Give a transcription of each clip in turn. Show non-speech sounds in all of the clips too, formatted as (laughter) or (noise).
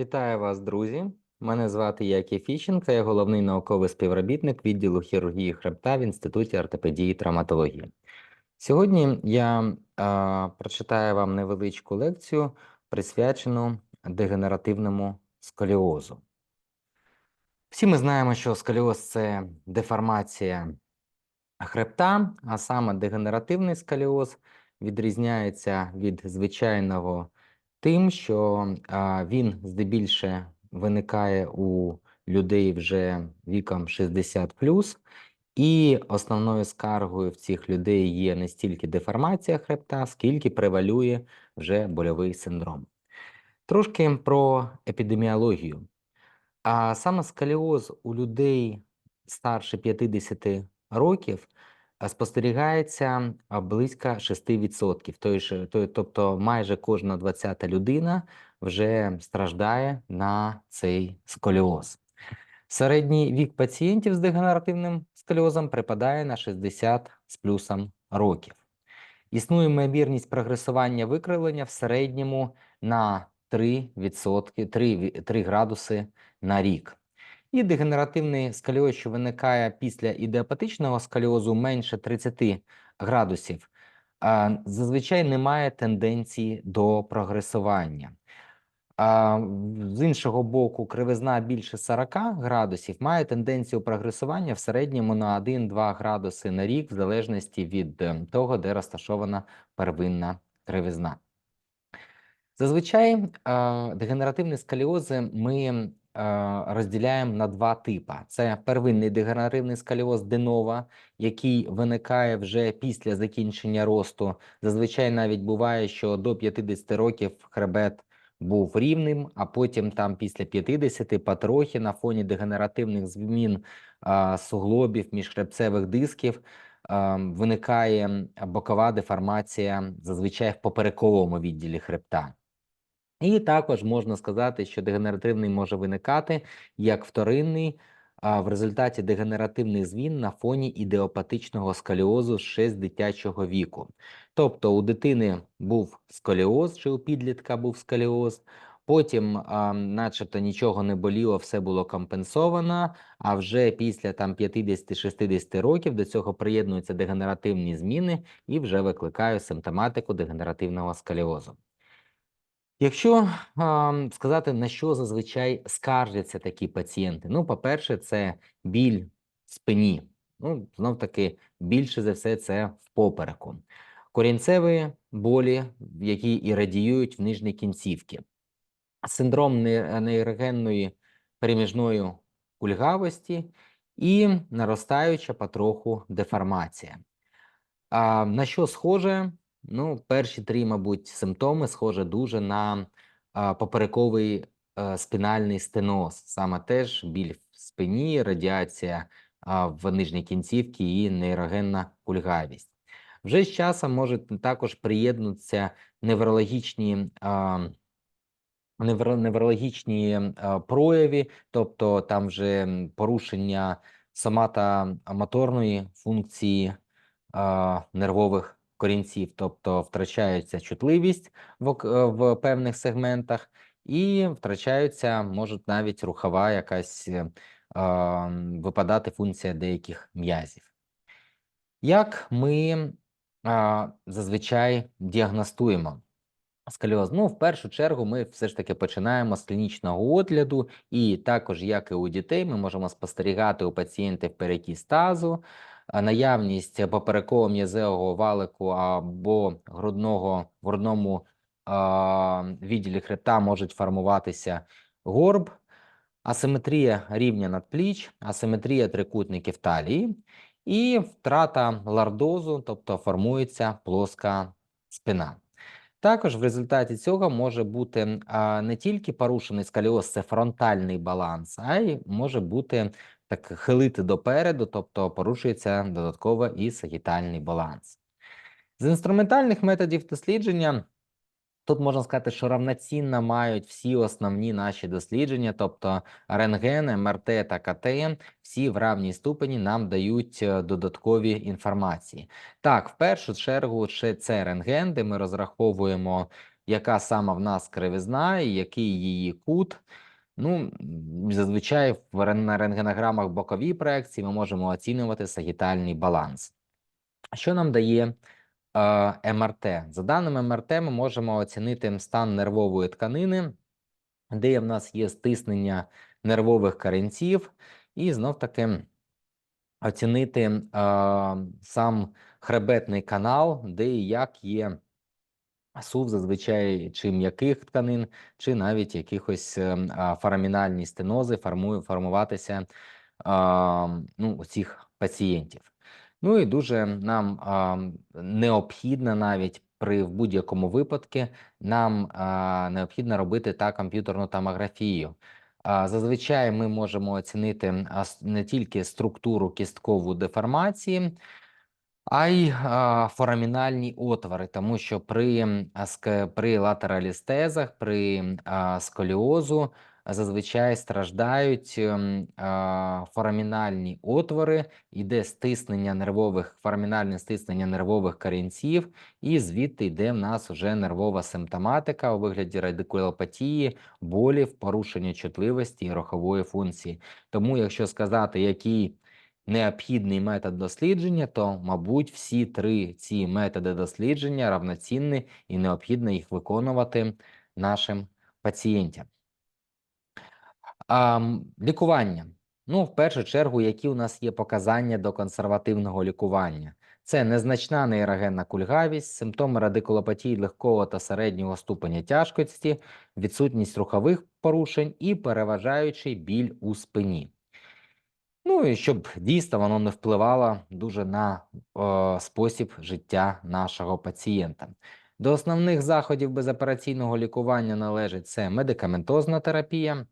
Вітаю вас, друзі. Мене звати Яків Фіщенко, я головний науковий співробітник відділу хірургії хребта в Інституті ортопедії і травматології. Сьогодні я а, прочитаю вам невеличку лекцію, присвячену дегенеративному сколіозу. Всі ми знаємо, що сколіоз це деформація хребта, а саме дегенеративний сколіоз відрізняється від звичайного тим, що він здебільше виникає у людей вже віком 60 і основною скаргою в цих людей є не стільки деформація хребта, скільки превалює вже больовий синдром. Трошки про епідеміологію. А саме сколіоз у людей старше 50 років спостерігається близько 6%. Той той- Тобто майже кожна 20 людина вже страждає на цей сколіоз. Середній вік пацієнтів з дегенеративним сколіозом припадає на 60 з плюсом років. Існує ймовірність прогресування викривлення в середньому на 3%, 3, 3 градуси на рік. І дегенеративний сколіоз, що виникає після ідеопатичного сколіозу менше 30 градусів, зазвичай немає тенденції до прогресування. З іншого боку, кривизна більше 40 градусів має тенденцію прогресування в середньому на 1-2 градуси на рік, в залежності від е, того, де розташована первинна кривизна. Зазвичай дегенеративні сколіози ми розділяємо на два типи: це первинний дегенеративний сколіоз денова, який виникає вже після закінчення росту. Зазвичай навіть буває, що до 50 років хребет був рівним, а потім там після 50 потрохи на фоні дегенеративних змін а, суглобів міжхребцевих дисків а, виникає бокова деформація зазвичай в поперековому відділі хребта. І також можна сказати, що дегенеративний може виникати як вторинний а, в результаті дегенеративних змін на фоні ідеопатичного сколіозу ще з дитячого віку. Тобто у дитини був сколіоз, чи у підлітка був сколіоз, потім, а, начебто, нічого не боліло, все було компенсовано, а вже після там 50-60 років до цього приєднуються дегенеративні зміни і вже викликають симптоматику дегенеративного сколіозу. Якщо а, сказати, на що зазвичай скаржаться такі пацієнти, ну, по-перше, це біль в спині. Ну, знов таки, більше за все це в попереку. Корінцеві болі, які і радіюють в нижній кінцівці. Синдром нейрогенної переміжної кульгавості і наростаюча потроху деформація. А, на що схоже? Ну, перші три, мабуть, симптоми схоже дуже на а, поперековий е, спінальний стеноз. Саме теж біль в спині, радіація а, в нижній кінцівці і нейрогенна кульгавість. Вже з часом можуть також приєднутися неврологічні, а, невро- неврологічні а, прояви, тобто там вже порушення соматомоторної функції а, нервових корінців, тобто втрачається чутливість в, е, в певних сегментах, і втрачаються, можуть навіть рухова якась е, випадати функція деяких м'язів. Як ми а, зазвичай діагностуємо сколіоз? Ну, в першу чергу, ми все ж таки починаємо з клінічного огляду, і також, як і у дітей, ми можемо спостерігати у пацієнтів перекіс тазу, наявність поперекового м'язевого валику або грудного в грудному відділі хребта можуть формуватися горб, асиметрія рівня надпліч, асиметрія трикутників талії і втрата лордозу, тобто формується плоска спина. Також в результаті цього може бути не тільки порушений сколіоз, це фронтальний баланс, а й може бути так хилити допереду, тобто порушується додатково і сагітальний баланс. З інструментальних методів дослідження Тут можна сказати, що равноцінно мають всі основні наші дослідження, тобто рентген, МРТ та КТ, всі в равній ступені нам дають е, додаткові інформації. Так, в першу чергу це рентген, де ми розраховуємо яка саме в нас кривизна і який її кут. Ну, зазвичай на рентгенограмах боковій проекції ми можемо оцінювати сагітальний баланс. Що нам дає е, МРТ? За даними МРТ, ми можемо оцінити стан нервової тканини, де в нас є стиснення нервових корінців, і знов таки оцінити е, сам хребетний канал, де і як є сув зазвичай чи м'яких тканин, чи навіть якихось е, а, форамінальні стенози формуватися ну, у цих пацієнтів. Ну і дуже нам необхідно навіть при в будь-якому випадку нам необхідно робити та комп'ютерну томографію. Зазвичай ми можемо оцінити не тільки структуру кісткову деформації, а й а, форамінальні отвори, тому що при, при латералістезах, при а, сколіозу зазвичай страждають ем, а, форамінальні отвори, йде стиснення нервових, форамінальне стиснення нервових корінців, і звідти йде в нас вже нервова симптоматика у вигляді радикулопатії, болів, порушення чутливості і рухової функції. Тому, якщо сказати, який необхідний метод дослідження, то, мабуть, всі три ці методи дослідження равноцінні і необхідно їх виконувати нашим пацієнтам. А, лікування. Ну, в першу чергу, які у нас є показання до консервативного лікування? Це незначна нейрогенна кульгавість, симптоми радикулопатії легкого та середнього ступеня тяжкості, відсутність рухових порушень і переважаючий біль у спині. Ну і щоб дійсно воно не впливало дуже на о, спосіб життя нашого пацієнта. До основних заходів безопераційного лікування належить це медикаментозна терапія,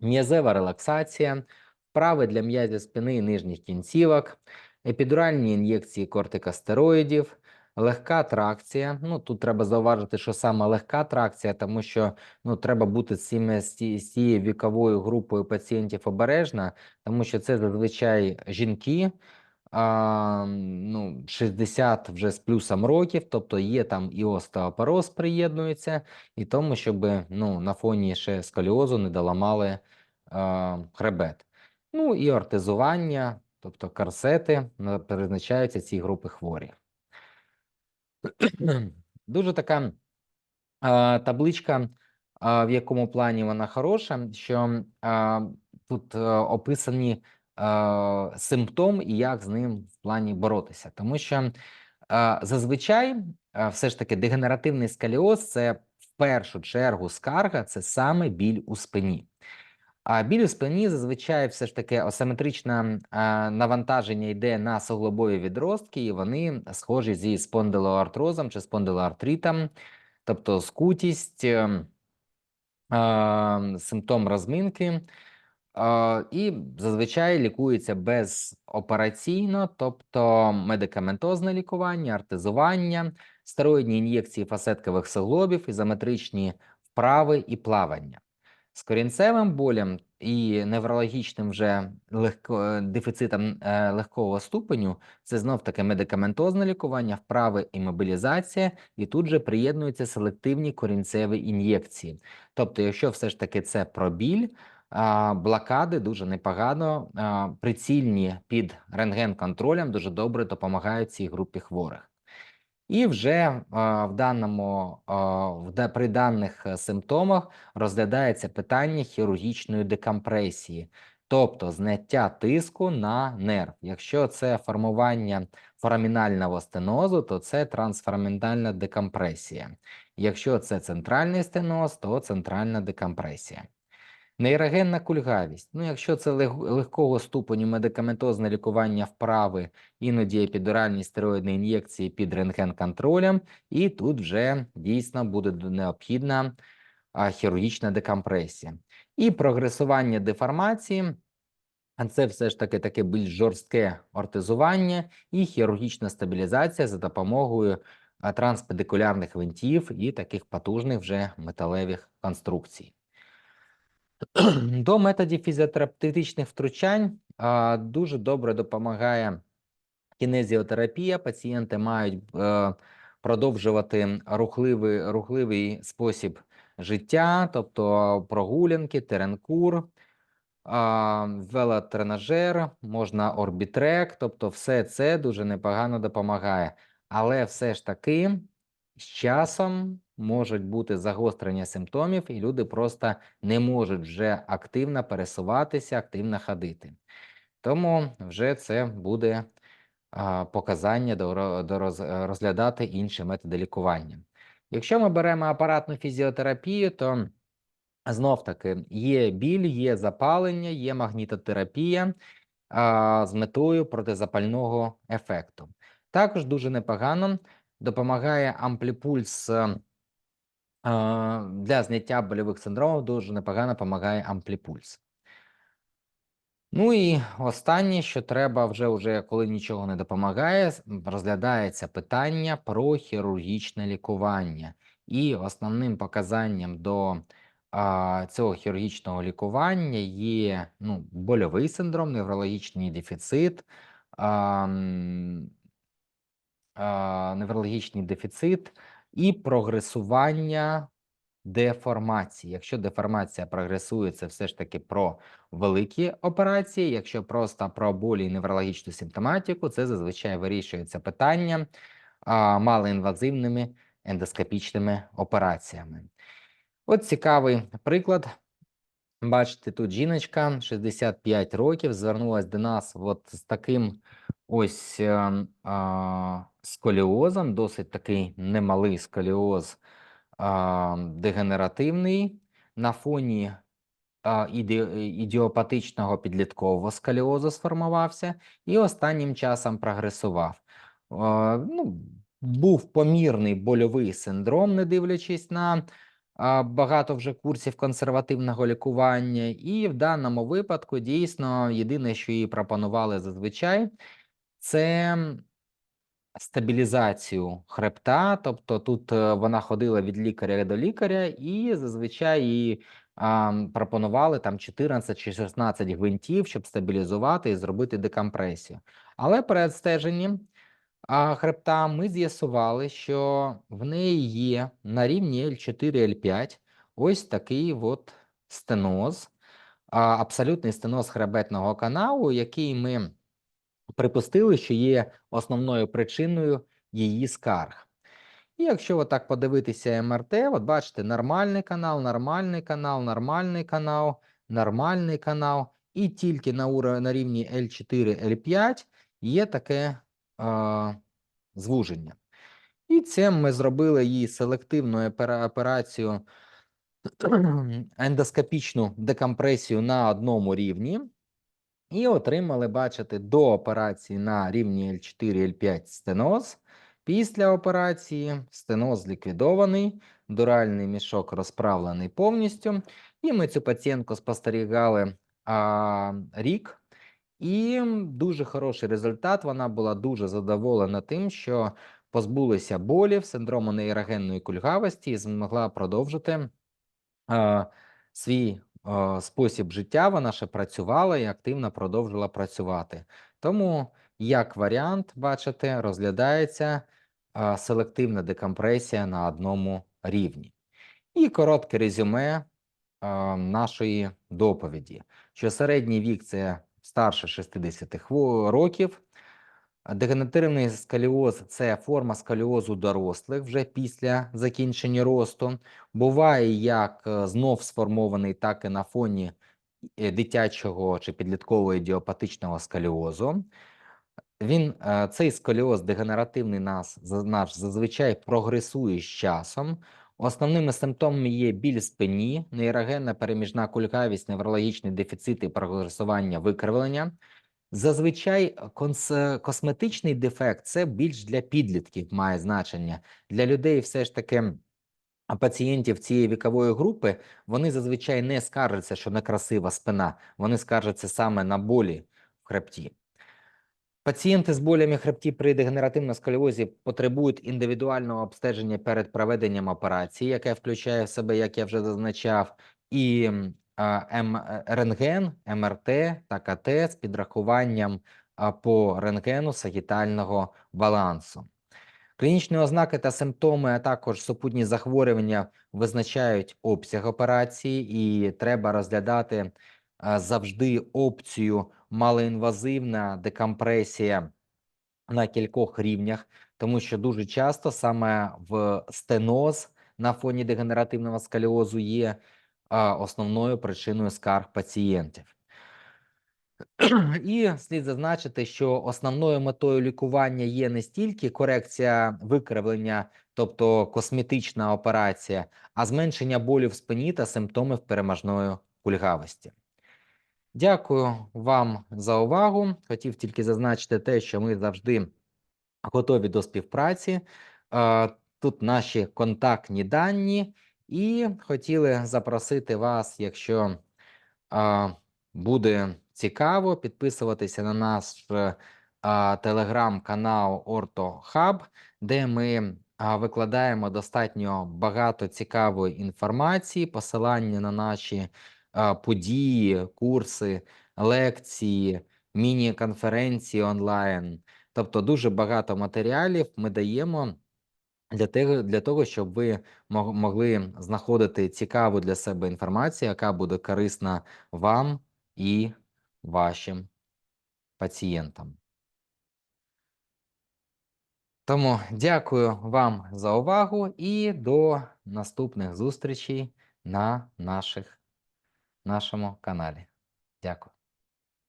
м'язева релаксація, вправи для м'язів спини і нижніх кінцівок, епідуральні ін'єкції кортикостероїдів, легка тракція. Ну тут треба зауважити, що саме легка тракція, тому що ну треба бути з з цією віковою групою пацієнтів обережна, тому що це зазвичай жінки. А, ну, 60 вже з плюсом років, тобто є там і остеопороз приєднується, і тому, щоб ну, на фоні ще сколіозу не доламали а, хребет. Ну і ортезування, тобто корсети призначаються ці групи хворі. (clears throat) Дуже така а, табличка, а, в якому плані вона хороша, що а, тут а, описані а, симптом і як з ним в плані боротися. Тому що а, зазвичай а, все ж таки дегенеративний сколіоз – це в першу чергу скарга, це саме біль у спині. А біль у спині зазвичай все ж таки асиметричне навантаження йде на суглобові відростки, і вони схожі зі спондилоартрозом чи спондилоартритом, тобто скутість, ем, симптом розминки. І зазвичай лікується безопераційно, тобто медикаментозне лікування, артезування, стероїдні ін'єкції фасеткових суглобів, ізометричні вправи і плавання. З корінцевим болем і неврологічним вже легко, е, дефіцитом е, легкого ступеню це знов таки медикаментозне лікування, вправи і мобілізація, і тут же приєднуються селективні корінцеві ін'єкції. Тобто, якщо все ж таки це про біль, а, блокади дуже непогано, прицільні під рентген-контролем дуже добре допомагають цій групі хворих. І вже в даному при даних е, симптомах розглядається питання хірургічної декомпресії, тобто зняття тиску на нерв. Якщо це формування форамінального стенозу, то це трансфорамінальна декомпресія. Якщо це центральний стеноз, то центральна декомпресія. Нейрогенна кульгавість. Ну, якщо це легкого ступеню медикаментозне лікування вправи, іноді епідуральні стероїдні ін'єкції під рентген-контролем, і тут вже дійсно буде необхідна хірургічна декомпресія. І прогресування деформації, а це все ж таки таке більш жорстке ортезування і хірургічна стабілізація за допомогою транспедикулярних винтів і таких потужних вже металевих конструкцій. До методів фізіотерапевтичних втручань дуже добре допомагає кінезіотерапія. Пацієнти мають е, продовжувати рухливий, рухливий спосіб життя, тобто прогулянки, теренкур, велотренажер, можна орбітрек, тобто все це дуже непогано допомагає. Але все ж таки з часом можуть бути загострення симптомів, і люди просто не можуть вже активно пересуватися, активно ходити. Тому вже це буде показання розглядати інші методи лікування. Якщо ми беремо апаратну фізіотерапію, то знов таки є біль, є запалення, є магнітотерапія а, з метою протизапального ефекту. Також дуже непогано допомагає ампліпульс для зняття больових синдромів, дуже непогано допомагає ампліпульс. Ну і останнє, що треба вже, вже коли нічого не допомагає, розглядається питання про хірургічне лікування. І основним показанням до а, цього хірургічного лікування є ну, больовий синдром, неврологічний дефіцит, а, а, неврологічний дефіцит і прогресування деформації. Якщо деформація прогресує, це все ж таки про великі операції. Якщо просто про болі і неврологічну симптоматику, це зазвичай вирішується питання а, малоінвазивними ендоскопічними операціями. От цікавий приклад. Бачите, тут жіночка 65 років звернулася до нас от з таким ось е, а, сколіозом, досить такий немалий сколіоз а, дегенеративний на фоні а, іде- ідіопатичного підліткового сколіозу сформувався і останнім часом прогресував. А, ну, був помірний больовий синдром, не дивлячись на а, багато вже курсів консервативного лікування, і в даному випадку дійсно єдине, що їй пропонували зазвичай, це стабілізацію хребта. Тобто тут е, вона ходила від лікаря до лікаря, і зазвичай а, пропонували там 14 чи 16 гвинтів, щоб стабілізувати і зробити декомпресію. Але при обстеженні хребта ми з'ясували, що в неї є на рівні L4, L5 ось такий от стеноз, абсолютний стеноз хребетного каналу, який ми припустили, що є основною причиною її скарг. І якщо отак подивитися МРТ, от бачите, нормальний канал, нормальний канал, нормальний канал, нормальний канал, і тільки на, на рівні L4, L5 є таке е, звуження. І цим ми зробили їй селективну операцію (clears throat) ендоскопічну декомпресію на одному рівні. І отримали, бачите, до операції на рівні L4, L5 стеноз. Після операції стеноз ліквідований, дуральний мішок розправлений повністю. І ми цю пацієнтку спостерігали а, рік. І дуже хороший результат. Вона була дуже задоволена тим, що позбулися болів, синдрому нейрогенної кульгавості і змогла продовжити е, свій спосіб життя, вона ще працювала і активно продовжила працювати. Тому, як варіант, бачите, розглядається селективна декомпресія на одному рівні. І коротке резюме нашої доповіді, що середній вік це старше 60 років. Дегенеративний сколіоз – це форма сколіозу дорослих вже після закінчення росту. Буває як е, знов сформований, так і на фоні е, дитячого чи підліткового ідіопатичного сколіозу. Він, е, цей сколіоз дегенеративний нас, наш зазвичай прогресує з часом. Основними симптомами є біль спині, нейрогенна переміжна кульгавість, неврологічний дефіцит і прогресування викривлення. Зазвичай е, конс- косметичний дефект це більш для підлітків має значення. Для людей все ж таки пацієнтів цієї вікової групи вони зазвичай не скаржаться, що некрасива спина, вони скаржаться саме на болі в хребті. Пацієнти з болями хребті при дегенеративному сколіозі потребують індивідуального обстеження перед проведенням операції, яке включає в себе, як я вже зазначав, і е, рентген, МРТ та КТ з підрахуванням по рентгену сагітального балансу. Клінічні ознаки та симптоми, а також супутні захворювання визначають обсяг операції, і треба розглядати завжди опцію малоінвазивна декомпресія на кількох рівнях, тому що дуже часто саме в стеноз на фоні дегенеративного сколіозу є основною причиною скарг пацієнтів. (clears throat) І слід зазначити, що основною метою лікування є не стільки корекція викривлення, тобто косметична операція, а зменшення болю в спині та симптомів переможної кульгавості. Дякую вам за увагу. Хотів тільки зазначити те, що ми завжди готові до співпраці. Тут наші контактні дані, і хотіли запросити вас, якщо а, буде цікаво, підписуватися на наш телеграм-канал OrtoHub, де ми а, викладаємо достатньо багато цікавої інформації, посилання на наші а, події, курси, лекції, міні-конференції онлайн. Тобто дуже багато матеріалів ми даємо для того, для того, щоб ви могли знаходити цікаву для себе інформацію, яка буде корисна вам і вашим пацієнтам. Тому дякую вам за увагу і до наступних зустрічей на наших, нашому каналі. Дякую.